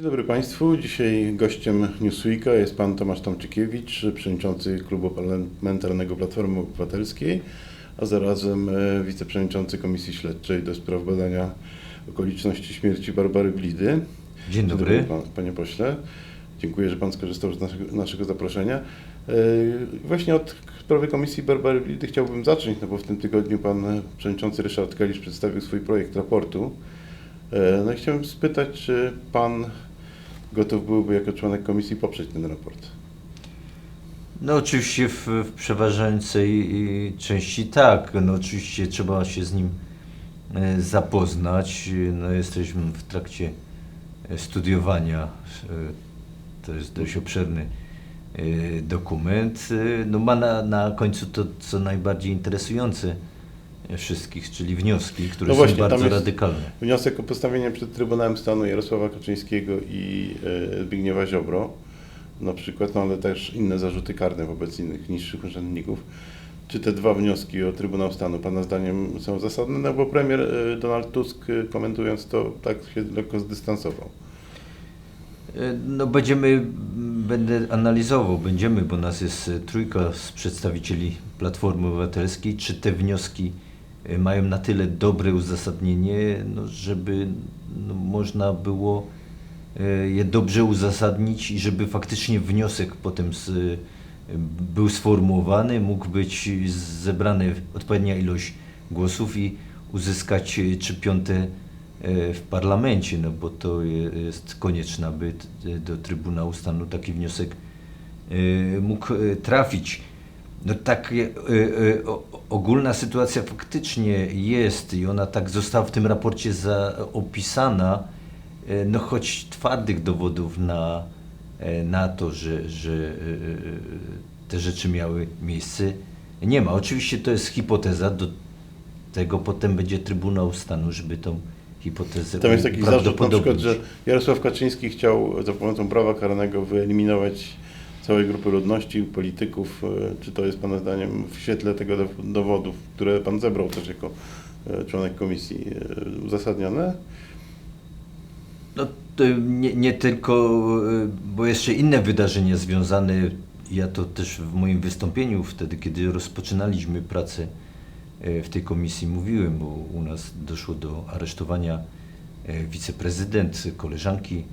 Dzień dobry Państwu. Dzisiaj gościem Newsweeka jest Pan Tomasz Tomczykiewicz, przewodniczący Klubu Parlamentarnego Platformy Obywatelskiej, a zarazem e, wiceprzewodniczący Komisji Śledczej do spraw badania okoliczności śmierci Barbary Blidy. Dzień dobry. pan, Panie Pośle. Dziękuję, że Pan skorzystał z naszego, naszego zaproszenia. E, Właśnie od sprawy Komisji Barbary Blidy chciałbym zacząć, no bo w tym tygodniu Pan Przewodniczący Ryszard Kalisz przedstawił swój projekt raportu. E, No i chciałem spytać, czy Pan gotów byłby jako członek komisji poprzeć ten raport? No oczywiście w, w przeważającej y, części tak. No oczywiście trzeba się z nim e, zapoznać. No jesteśmy w trakcie e, studiowania. E, To jest dość obszerny dokument. No ma na, na końcu to, co najbardziej interesujące wszystkich, czyli wnioski, które No są właśnie, tam bardzo radykalne. Wniosek o postawienie przed Trybunałem Stanu Jarosława Kaczyńskiego i e, Zbigniewa Ziobro, na przykład, no ale też inne zarzuty karne wobec innych niższych urzędników. Czy te dwa wnioski o Trybunał Stanu Pana zdaniem są zasadne? No bo premier e, Donald Tusk e, komentując to tak się lekko zdystansował. No będziemy, będę analizował, będziemy, bo nas jest trójka z przedstawicieli Platformy Obywatelskiej, czy te wnioski mają na tyle dobre uzasadnienie, no, żeby no, można było e, je dobrze uzasadnić i żeby faktycznie wniosek potem z, e, był sformułowany, mógł być zebrany odpowiednia ilość głosów i uzyskać trzy piąte w parlamencie, no bo to je- jest konieczne, aby do Trybunału Stanu taki wniosek mógł trafić. No tak e, e, o- ogólna sytuacja faktycznie jest i ona tak została w tym raporcie za, opisana, e, no choć twardych dowodów na, e, na to, że, że e, e, te rzeczy miały miejsce nie ma. Oczywiście to jest hipoteza, do tego potem będzie Trybunał Stanu, żeby tą hipotezę Tam jest taki zarzut na przykład, że Jarosław Kaczyński chciał za pomocą prawa karnego wyeliminować całej grupy ludności, polityków. E, Czy to jest Pana zdaniem w świetle tego do- dowodów, które Pan zebrał też jako e, członek komisji, e, uzasadnione? No, nie, nie tylko, bo jeszcze inne wydarzenia związane, ja to też w moim wystąpieniu wtedy, kiedy rozpoczynaliśmy pracę w tej komisji mówiłem, bo u nas doszło do aresztowania wiceprezydent, koleżanki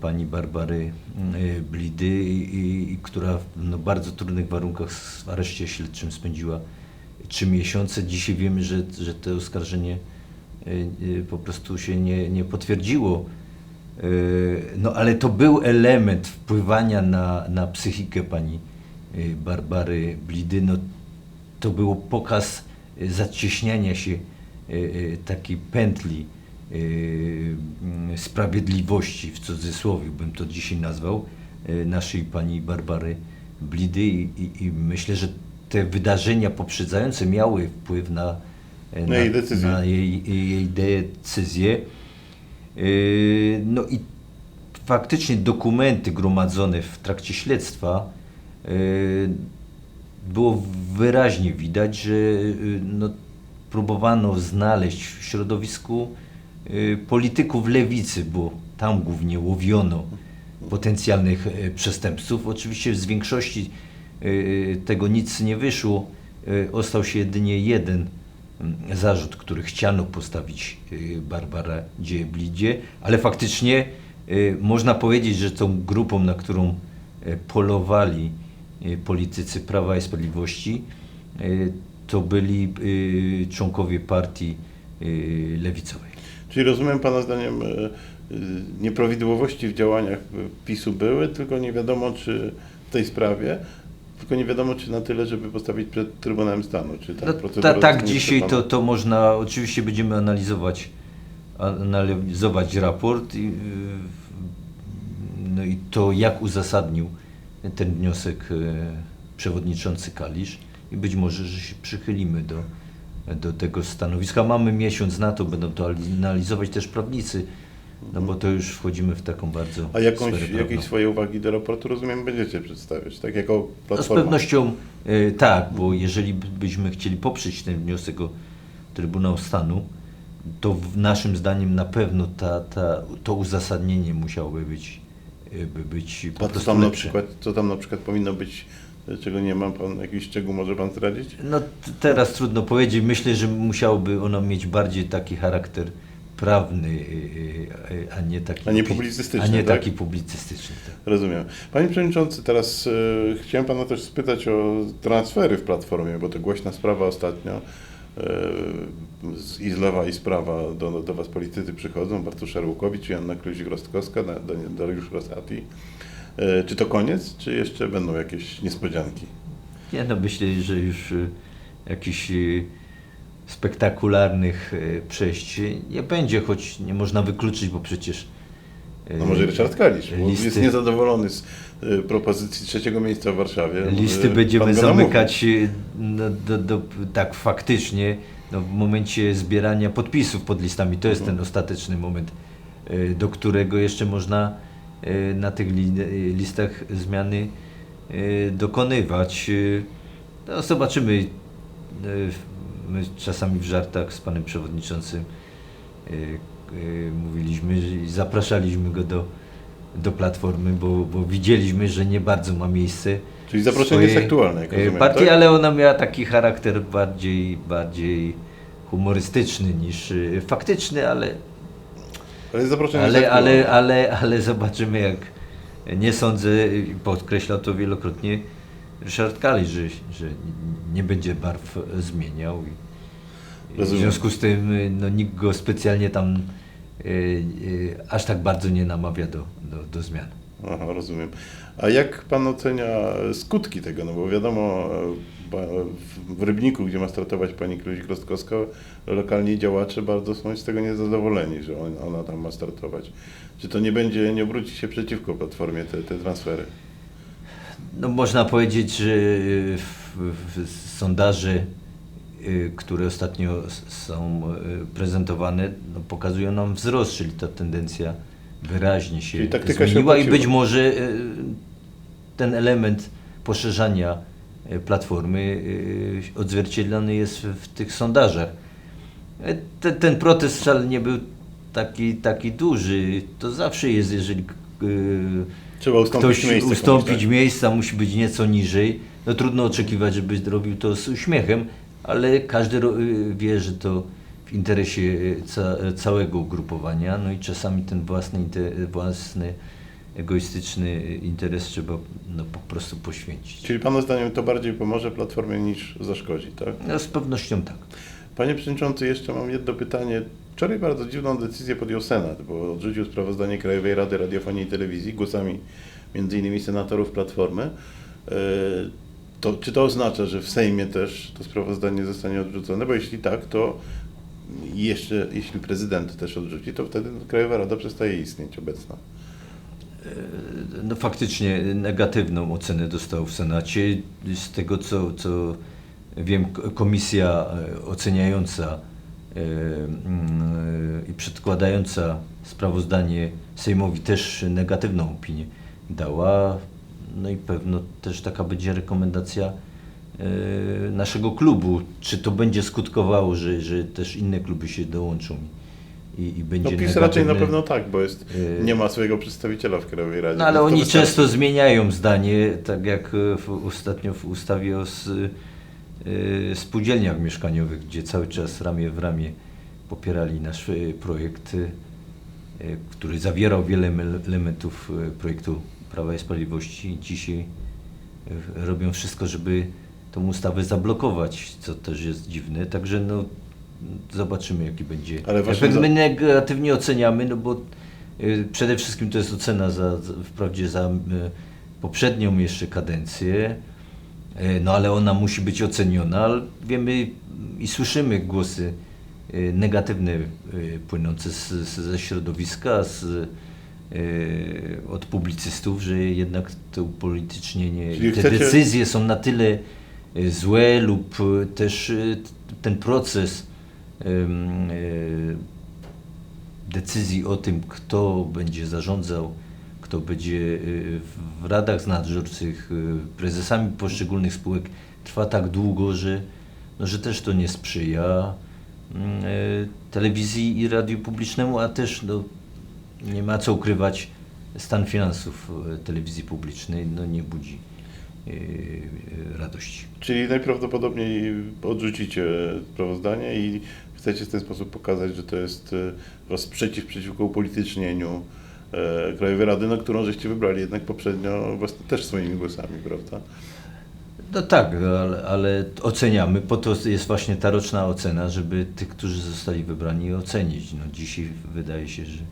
pani Barbary y, Blidy, i, i, która w no, bardzo trudnych warunkach w areszcie śledczym spędziła trzy miesiące. Dzisiaj wiemy, że, że to oskarżenie y, y, po prostu się nie, nie potwierdziło. Y, No ale to był element wpływania na, na psychikę pani y, Barbary Blidy. No, to był pokaz y, zacieśniania się y, y, takiej pętli y, sprawiedliwości, w cudzysłowie bym to dzisiaj nazwał, y, naszej pani Barbary Blidy i, i, i myślę, że te wydarzenia poprzedzające miały wpływ na, y, Na jej decyzję. na jej, jej decyzję. Yy, No i faktycznie dokumenty gromadzone w trakcie śledztwa było wyraźnie widać, że no, próbowano znaleźć w środowisku polityków lewicy, bo tam głównie łowiono potencjalnych yy, przestępców. Oczywiście z większości yy, tego nic nie wyszło. Ostał się jedynie jeden mm, zarzut, który chciano postawić Barbara Dzieblidzie, ale faktycznie można powiedzieć, że tą grupą, na którą polowali politycy Prawa i Sprawiedliwości, to byli członkowie partii lewicowej. Czyli rozumiem Pana zdaniem e, e, nieprawidłowości w działaniach e, PiSu były, tylko nie wiadomo czy w tej sprawie, tylko nie wiadomo czy na tyle, żeby postawić przed Trybunałem Stanu. Czy ta No, ta, tak, dzisiaj to, to można, oczywiście będziemy analizować, analizować raport i, no i to, jak uzasadnił ten wniosek przewodniczący Kalisz i być może, że się przychylimy do, do tego stanowiska. Mamy miesiąc na to, będą to analizować też prawnicy, no bo to już wchodzimy w taką bardzo A jakąś, jakieś swoje uwagi do raportu, rozumiem, będziecie przedstawiać, tak? Jako No, z platforma. pewnością e, tak, bo jeżeli by- byśmy chcieli poprzeć ten wniosek o Trybunał Stanu, to w naszym zdaniem na pewno ta, ta, to uzasadnienie musiałoby być, y, by być po A co prostu tam, na lepsze. przykład, co tam na przykład powinno być, e, czego nie ma? Pan jakiś szczegół może Pan zdradzić? No t- teraz trudno powiedzieć. Myślę, że musiałoby ono mieć bardziej taki charakter prawny, y, y, y, a nie taki, A nie publicystyczny, A nie tak? taki publicystyczny. Tak. Rozumiem. Panie Przewodniczący, teraz e, chciałem Pana też spytać o transfery w Platformie, bo to głośna sprawa ostatnio. E, z Izlewa i sprawa do, do Was politycy przychodzą, Bartosz Szarłukowicz, Joanna Kluzik-Rostkowska, Da- Da- Dariusz Rosati. E, czy to koniec, czy jeszcze będą jakieś niespodzianki? Nie no, myślę, że już y, jakichś y, spektakularnych przejść nie będzie, choć nie można wykluczyć, bo przecież No może Ryszard Kalisz, bo listy- jest niezadowolony z e, propozycji trzeciego miejsca w Warszawie. Listy będziemy zamykać no, do, do, tak faktycznie no, w momencie zbierania podpisów pod listami. To jest Mhm. ten ostateczny moment, do którego jeszcze można na tych y, listach zmiany y, dokonywać. Y, No, zobaczymy. Y, My czasami w żartach z panem przewodniczącym y, y, mówiliśmy i zapraszaliśmy go do, do platformy, bo, bo widzieliśmy, że nie bardzo ma miejsce. Czyli zaproszenie jest aktualne, jak rozumiem, Partii, tak? ale ona miała taki charakter bardziej, bardziej humorystyczny niż y, faktyczny, ale, Ale zaproszenie ale, ale, ale, ale zobaczymy jak nie sądzę, podkreślał to wielokrotnie Ryszard Kali, że, że nie będzie barw zmieniał. I, w związku z tym no, nikt go specjalnie tam y, y, aż tak bardzo nie namawia do, do, do zmian. Aha, rozumiem. A jak pan ocenia skutki tego? No bo wiadomo, w- Rybniku, gdzie ma startować pani Kluzik-Rostkowska, lokalni działacze bardzo są z tego niezadowoleni, że on, ona tam ma startować. Czy to nie będzie, nie obróci się przeciwko Platformie te, te transfery? No, można powiedzieć, że w, w sondaże, y, które ostatnio są y, prezentowane, no, pokazują nam wzrost, czyli ta tendencja wyraźnie się taktyka się zmieniła i być może y, ten element poszerzania platformy y, odzwierciedlony jest w, tych sondażach. E, Ten, ten protest wcale nie był taki, taki duży. To zawsze jest, jeżeli Trzeba ustąpić ktoś miejsca ustąpić komuś, tak? miejsca, musi być nieco niżej. No trudno oczekiwać, żeby robił to z uśmiechem, ale każdy wie, że to w interesie ca, całego ugrupowania, no i czasami ten własny, własny egoistyczny interes trzeba no, po prostu poświęcić. Czyli pana zdaniem to bardziej pomoże Platformie niż zaszkodzi, tak? No, z pewnością tak. Panie Przewodniczący, jeszcze mam jedno pytanie. Wczoraj bardzo dziwną decyzję podjął Senat, bo odrzucił sprawozdanie Krajowej Rady Radiofonii i Telewizji głosami m.in. senatorów Platformy. E, To, czy to oznacza, że w Sejmie też to sprawozdanie zostanie odrzucone? Bo jeśli tak, to jeszcze, jeśli prezydent też odrzuci, to wtedy Krajowa Rada przestaje istnieć obecna. No faktycznie negatywną ocenę dostał w Senacie. Z tego co, co wiem, komisja e, oceniająca e, mm, i przedkładająca sprawozdanie Sejmowi też negatywną opinię dała. No i pewno też taka będzie rekomendacja e, naszego klubu. Czy to będzie skutkowało, że, że też inne kluby się dołączą i, i będzie No PiS raczej na pewno tak, bo jest, Yy. nie ma swojego przedstawiciela w Krajowej Radzie. no ale oni wystarczy. często zmieniają zdanie, tak jak e, w, ostatnio w ustawie o s, e, spółdzielniach mieszkaniowych, gdzie cały czas ramię w ramię popierali nasz projekt, e, który zawierał wiele ele- elementów projektu Prawa i Sprawiedliwości. Dzisiaj robią wszystko, żeby tą ustawę zablokować, co też jest dziwne. Także no, zobaczymy, jaki będzie Ale właśnie efekt. za- My negatywnie oceniamy, no bo y, przede wszystkim to jest ocena za, za wprawdzie za y, poprzednią jeszcze kadencję, y, no ale ona musi być oceniona. ale Wiemy i słyszymy głosy y, negatywne y, płynące z, z, ze środowiska, z, y, od publicystów, że jednak to upolitycznienie, Czyli te chcecie- decyzje są na tyle złe lub też ten proces decyzji o tym, kto będzie zarządzał, kto będzie y, w radach nadzorczych, y, prezesami poszczególnych spółek, trwa tak długo, że, no, że też to nie sprzyja. mm, e, telewizji i radiu publicznemu, a też no, nie ma co ukrywać, stan finansów e, telewizji publicznej no, nie budzi e, e, radości. Czyli najprawdopodobniej odrzucicie sprawozdanie i chcecie w ten sposób pokazać, że to jest was sprzeciw przeciwko upolitycznieniu Krajowej Rady, no, którą żeście wybrali jednak poprzednio własne, też swoimi głosami, prawda? No tak, ale, ale oceniamy, po to jest właśnie ta roczna ocena, żeby tych, którzy zostali wybrani ocenić. No, dzisiaj wydaje się, że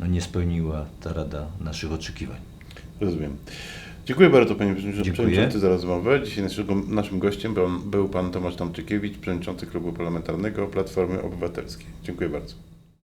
no, nie spełniła ta Rada naszych oczekiwań. Rozumiem. Dziękuję bardzo Panie Przewodniczący Dziękuję. Przewodniczący za rozmowę. Dzisiaj naszego, naszym gościem był, był Pan Tomasz Tomczykiewicz, Przewodniczący Klubu Parlamentarnego Platformy Obywatelskiej. Dziękuję bardzo.